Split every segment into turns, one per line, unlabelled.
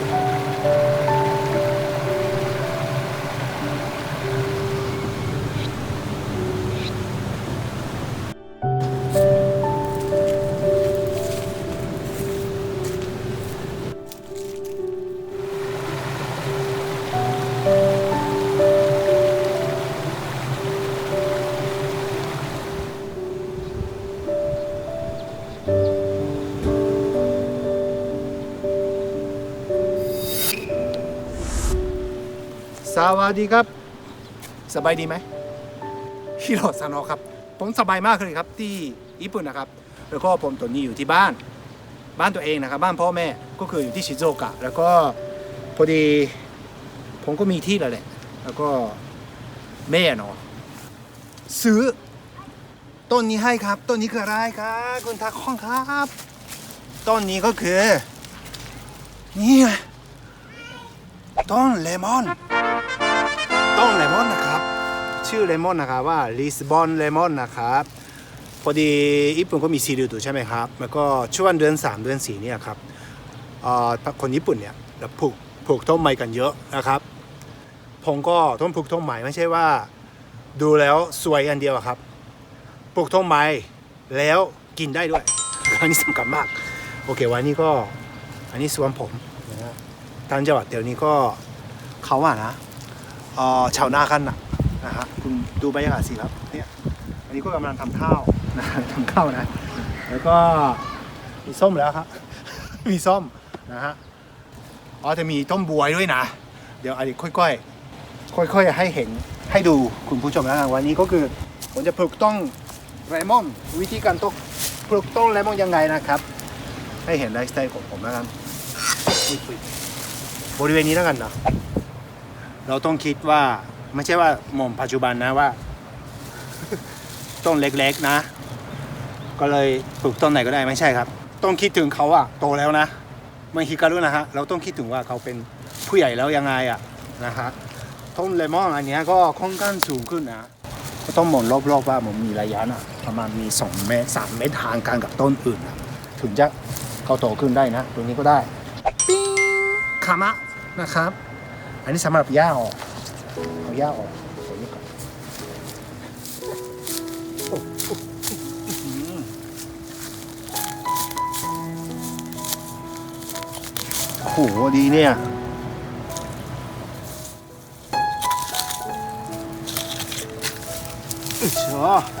Thank you. สวัสดีครับ สบายดีไหมฮิโรซานอครับ ผมสบายมากเลยครับที่ญี่ปุ่นนะครับ แล้วก็ผมตอนนี้อยู่ที่บ้าน บ้านตัวเองนะครับ บ้านพ่อแม่ก็คืออยู่ที่ชิโซกะ แล้วก็พอดีผมก็มีที่แล้วแหละ แล้วก็แม่เนาะซื้อ ต้นนี้ให้ครับ ต้นนี้คืออะไรครับคุณทักข้องครับ ต้นนี้ก็คือ นี่ต้นเลมอน ชื่อเลมอนนะครับว่าลิสบอนเลมอนนะครับพอดีญี่ปุ่นก็มีซีรีส์ใช่ไหมครับแล้วก็ช่วงเดือน 3 เดือน4เนี่ยครับคนญี่ปุ่นเนี่ยปลูกปลูกต้นไม้กันเยอะนะครับผมก็ต้นปลูกต้นไม้ไม่ใช่ว่า ดูแล้วสวยอันเดียวครับปลูกต้นไม้แล้วกินได้ด้วยอันนี้สำคัญมาก โอเควันนี้ก็อันนี้สวนผมนะทางจังหวัดเดี๋ยวนี้ก็เขาอะนะชาวนากันนะ นะฮะคุณดูบรรยากาศสิครับเนี่ยอันนี้ก็กำลังทำข้าวนะทำข้าวนะ แล้วก็มีส้มแล้วครับมีส้มนะฮะอ๋อจะมีต้มบวยด้วยนะ เดี๋ยวอันนี้ค่อยๆ ค่อยๆ ให้เห็นให้ดูคุณผู้ชมนะวันนี้ก็คือผมจะปลูกต้นเลมอนวิธีการต้นปลูกต้นเลมอนยังไงนะครับ ให้เห็นไลฟ์สไตล์ของผมแล้วกันบริเวณนี้แล้วกันเนาะเราต้องคิดว่า ไม่ใช่ว่าหม่อมปัจจุบันนะว่า ต้นเล็กๆนะ ก็เลยปลูกต้นไหนก็ได้ไม่ใช่ครับ ต้องคิดถึงเขาอะโตแล้วนะไม่ฮิการุนะฮะเราต้องคิดถึงว่าเขาเป็นผู้ใหญ่แล้วยังไงอะนะฮะต้นเลมอนอันนี้ก็ค่อนข้างสูงขึ้นนะก็ต้องมองรอบๆว่ามันมีระยะนะประมาณมี 2 เมตร 3 เมตรห่างกันกับต้นอื่นนะถึงจะเขาโตขึ้นได้นะตรงนี้ก็ได้ปิ้งคามะนะครับ อันนี้สำหรับหญ้าออก หญ้าออกตรงนี้ก่อนโอ้โหดีเนี่ยอึเชอ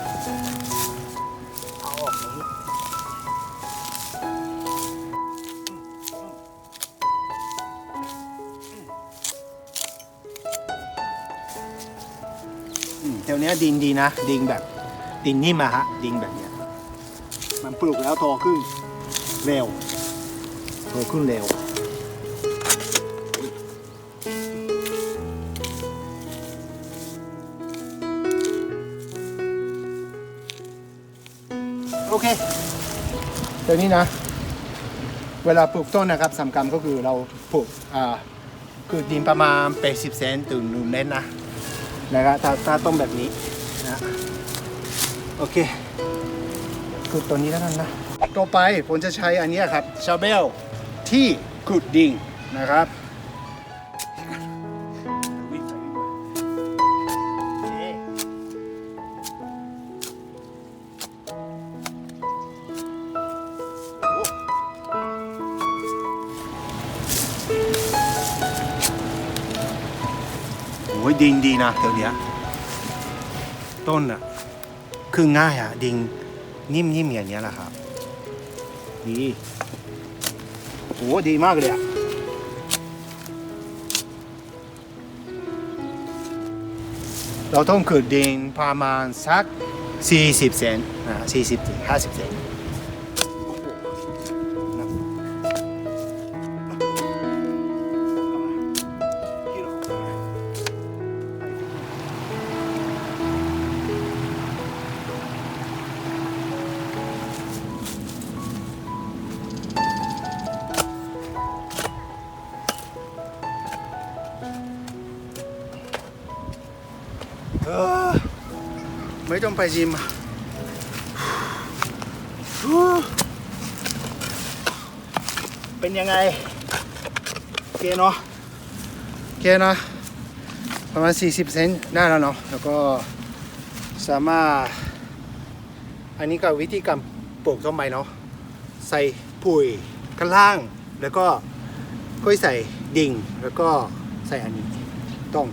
นี้ดินดีนะ ดินแบบดินนิ่มอะฮะ ดินแบบเนี้ย มันปลูกแล้วโตขึ้นเร็ว โตขึ้นเร็วโอเคเดี๋ยวนี้นะ เวลาปลูกต้นนะครับสำคัญก็คือเราปลูกอ่าคือดินประมาณ80เซนถึง1เมตรนะ นะครับถ้าถ้าต้มแบบนี้นะโอเคคือตัวนี้แล้วกันนะต่อไปผมจะใช้อันนี้ครับชาเบลที่ขุดดิงนะครับ โอ้ยดิงดีนะเดี๋ยวเนี้ยต้นอะ คือง่ายอะ ดิงนิ่มๆอย่างเนี้ยแหละครับดีโอ้ดีมากเลยอะเราต้องขุดดินประมาณสัก40เซนอ่า40ถึง50เซน ไม่ต้องไปจิมเป็นยังไงเคเนาะโอเคนะ ประมาณ 40 เซนได้แล้วเนาะแล้วก็สามารถ อันนี้ก็วิธีการปลูกต้นไม้เนาะใส่ปุ๋ยข้างล่าง แล้วก็ค่อยใส่ดิ่ง แล้วก็ใส่อันนี้ต้อง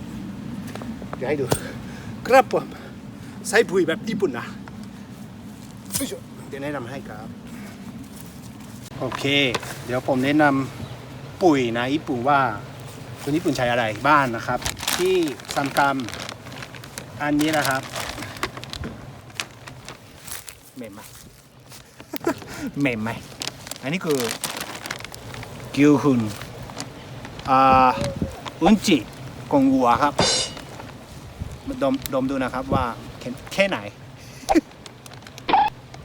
เดี๋ยวให้ดู ครับผม ใส่ปุ๋ยแบบญี่ปุ่นนะอุ๊ยเดี๋ยวแนะนำให้ครับ โอเค เดี๋ยวผมแนะนำปุ๋ยนะญี่ปุ่นว่าคนญี่ปุ่นใช้อะไรบ้านนะครับ ที่ซัมกรมอันนี้นะครับเหม็นไหมเหม็นไหมอันนี้คือกิวหุนอ่าอุนจิของวัวครับมาดมดมดูนะครับว่า แค่ไหน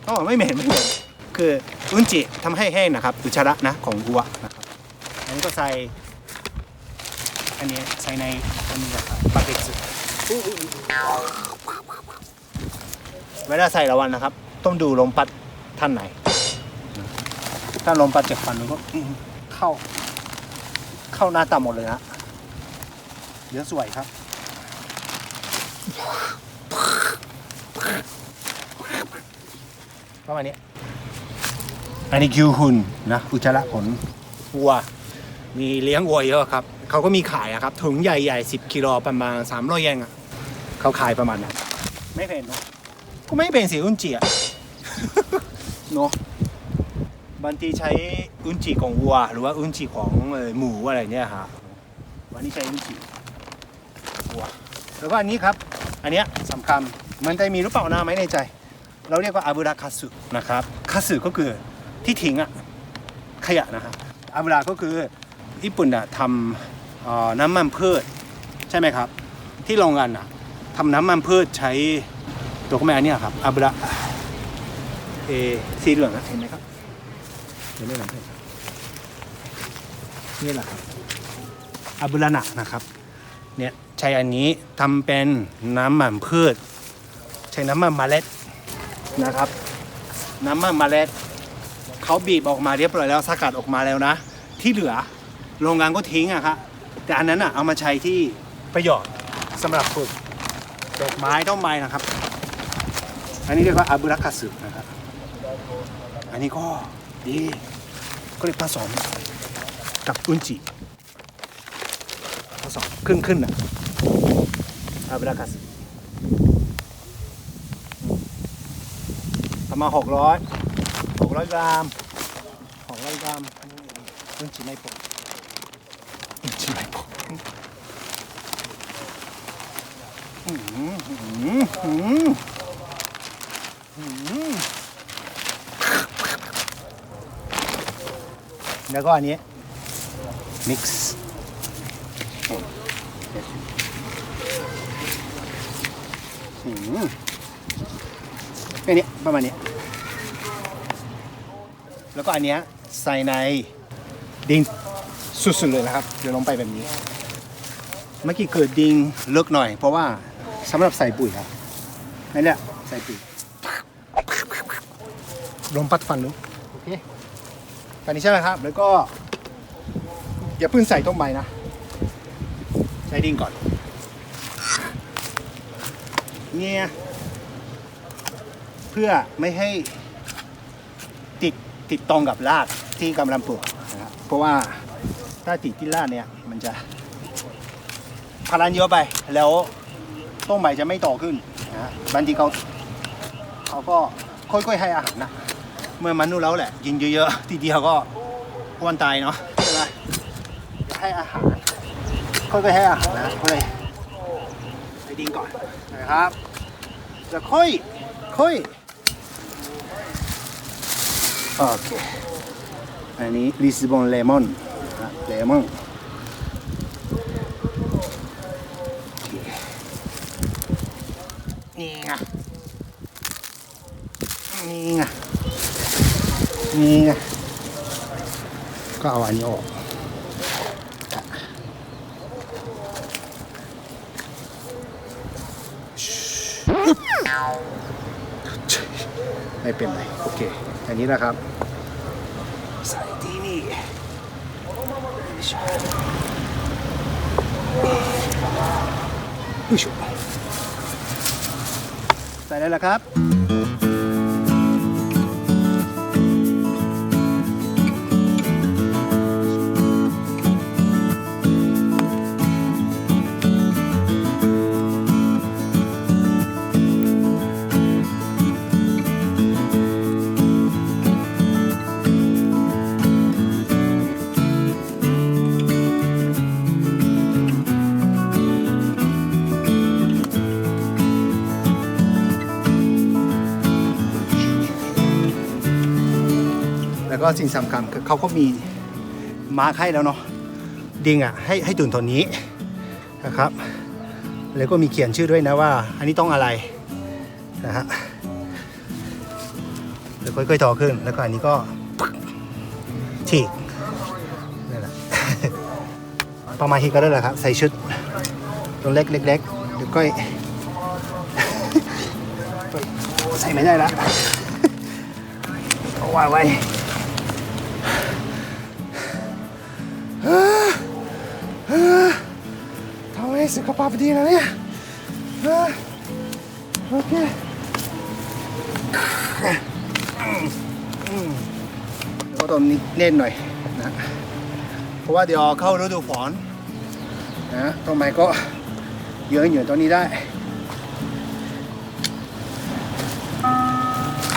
อ๋อไม่เหม็นไม่เหม็นคืออุนจิทำให้แห้งนะครับอุจจาระนะของวัวนะครับอันนี้ก็ใส่อันนี้ใส่ในอันนี้นะครับบาเก็ตสึเวลาใส่ระวังนะครับ ต้องดูลมพัดท่านไหน ถ้าลมพัดจากฝั่งนู้นก็เข้า เข้าหน้าตาหมดเลยนะเดี๋ยวสวยครับ ประมาณนี้ อันนี้คิวหุนนะอุจจาระขนวัว มีเลี้ยงวัวเยอะครับ เขาก็มีขายอะครับ ถุงใหญ่ๆ 10กิโลประมาณ300เยนอะเขาขายประมาณนั้นไม่เป็นเนอะก็ไม่เป็นสิอุนจิอะเนาะบางทีใช้อุนจิของวัว หรือว่าอุนจิของเอ่อหมูอะไรเนี่ยฮะวันนี้ใช้อุนจิวัวแล้วก็อันนี้ครับ อันเนี้ยสำคัญมันจะมีหรือเปล่านะไม่แน่ใจ เราเรียกว่าอาบุราคาสึนะครับคาสึก็คือที่ทิ้งอะขยะนะครับอาบุราก็คือญี่ปุ่นอะทำเอ่อน้ำมันพืชใช่ไหมครับ ที่โรงงานอะทำน้ำมันพืชใช้ตัวก็ไม่อันเนี้ยครับอาบุระเอสีเหลืองนะเห็นไหมครับเดี๋ยวไม่ลำให้ครับนี่แหละครับอาบุระหนักนะครับ เนี่ยใช้อันนี้ทำเป็นน้ำมันพืช ใช้น้ำมันเมล็ดนะครับ น้ำมันเมล็ดเขาบีบออกมาเรียบร้อยแล้วสกัดออกมาแล้วนะ ที่เหลือโรงงานก็ทิ้งอะครับแต่อันนั้นอะเอามาใช้ที่ประโยชน์สำหรับปลูกดอกไม้ต้นไม้นะครับ อันนี้เรียกว่าอาบุรักาสึนะครับ อันนี้ก็ดีก็เลยผสมกับอุนจิ ครึ่งขึ้นๆนะอาบุรักคาสึประมาณหกร้อยหกร้อยกรัมหกร้อยกรัมอุนจิไม่พออุนจิไม่พออืมอืมอืมอืมแล้วก็อันนี้ mix อืมแค่นี้ประมาณนี้ แล้วก็อันเนี้ยใส่ในดินสุดๆเลยนะครับ เดี๋ยวลงไปแบบนี้ เมื่อกี้เกิดดิงเลิกหน่อย เพราะว่าสำหรับใส่ปุ๋ยครับนั่นแหละใส่ปุ๋ยลมพัดฟันนู้โอเคฟันนี้ใช่ไหมครับ แล้วก็อย่าเพิ่งใส่ต้นใบนะใสดินก่อนเนี่ยเพื่อไม่ให้ติดติดตรงกับรากที่กำลังปลูกนะครับเพราะว่าถ้าติดที่รากเนี่ยมันจะพลังเยอะไปแล้วต้นใหม่จะไม่โตขึ้นนะบางทีเขาเขาก็ค่อยๆให้อาหารนะเมื่อมันรู้แล้วแหละกินเยอะๆทีเดียวก็อ้วนตายเนาะใช่ไหมให้อาหาร ค่อยๆให้อาหารนะก็เลยไปดินก่อนนะครับ จะค่อยค่อยโอเค อันนี้ลิสบอนเลมอนนะเลมอนนี่ไงนี่ไงนี่ไงก็เอาอันนี้ออก ไม่เป็นไรโอเค อันนี้นะครับ ใส่ที่นี่ใส่ได้แล้วครับ ก็สิ่งสำคัญคือเขาก็มีมาร์คให้แล้วเนาะดิงอะให้ให้ตุนตัวนี้นะครับ แล้วก็มีเขียนชื่อด้วยนะว่า อันนี้ต้องอะไรนะฮะแล้วค่อยๆต่อขึ้น แล้วก็อันนี้ก็ฉีกนั่นแหละประมาณนี้ก็ได้แหละครับ ใส่ชุดตัวเล็กเล็กๆเดี๋ยวก้อยใส่ไม่ได้ละเอาไว้ไว้ ทำให้สุขภาพดีนะเนี่ยเออโอเคก็ต้องเน้นหน่อยนะ เพราะว่าเดี๋ยวเข้าฤดูฝนนะต้นไม้ก็เยอะอยู่ตรงนี้ได้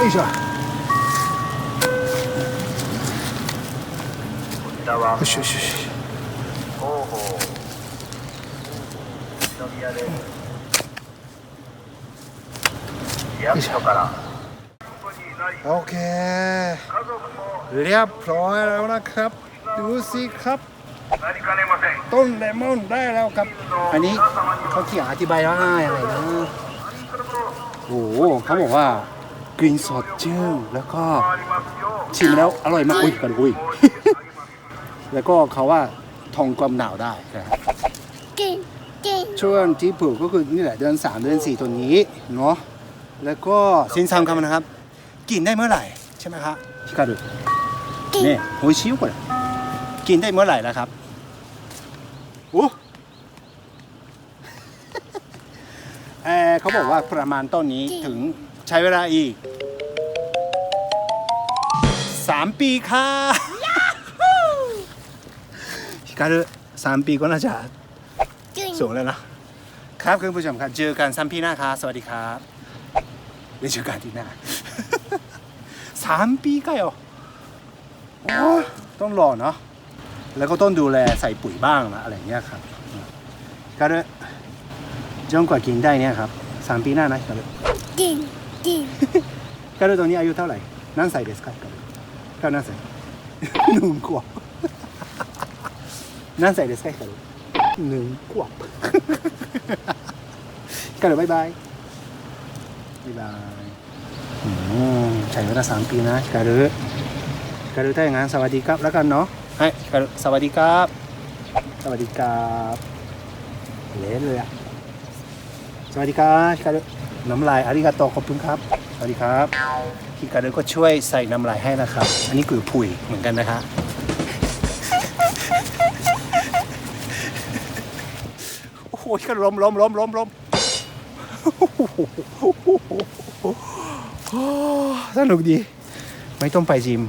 よいしょよしよしよし よいしょโอเค เรียบร้อยแล้วนะครับ ดูสิครับ ต้นเลมอนได้แล้วครับ อันนี้เขาเขียนอธิบายว่าอะไรนะ โอ้โหเขาบอกว่ากรีนสดชื่นแล้วก็ชิมแล้วอร่อยมากอุ้ยกันอุ้ย แล้วก็เขาว่าทองความหนาวได้นะครับ
เก่งเก่ง
ช่วงที่ปลูกก็คือนี่แหละเดือนสามเดือนสี่ตัวนี้เนาะแล้วก็สินซังคำนะครับ กินได้เมื่อไหร่ใช่ไหมครับฮิคารุเนี่ยโอ้ยชิวกว่ากินได้เมื่อไหร่แล้วครับโอ้เออเขาบอกว่าประมาณต้นนี้ถึงใช้เวลาอีกสามปีค่ะฮิคารุสามปีก็น่าจะ
เก่ง
สูงแล้วนะครับคุณผู้ชมครับเจอกันซ้ำพี่หน้าครับสวัสดีครับเดี๋ยวเจอกันที่หน้าสามปีก็เหรอโอ้ต้องรอเนาะแล้วก็ต้องดูแลใส่ปุ๋ยบ้างนะอะไรอย่างเงี้ยครับก็เลยจนกว่ากินได้เนี่ยครับสามปีหน้านะก็เลย
เก่งเก่ง
ก็เลยตอนนี้อายุเท่าไหร่นั่นใส่เดสครับก็นั่นใส่ หนึ่งขวบนั่นใส่เดสครับหนึ่งขวบก็เลยบายบายบายบายอืมใช้เวลาสามปีนะกาลือกาลือถ้าอย่างนั้นสวัสดีครับแล้วกันเนาะให้กาลือสวัสดีครับ สวัสดีครับเละเลยอะสวัสดีครับกาลือน้ำลายอาริกาโตขอบคุณครับ สวัสดีครับพี่กาลือก็ช่วยใส่น้ำลายให้นะครับ อันนี้คือผุยเหมือนกันนะคะ โอ้โหก็ล้มล้มล้มล้มล้มสนุกดี ไม่ต้องไปจิม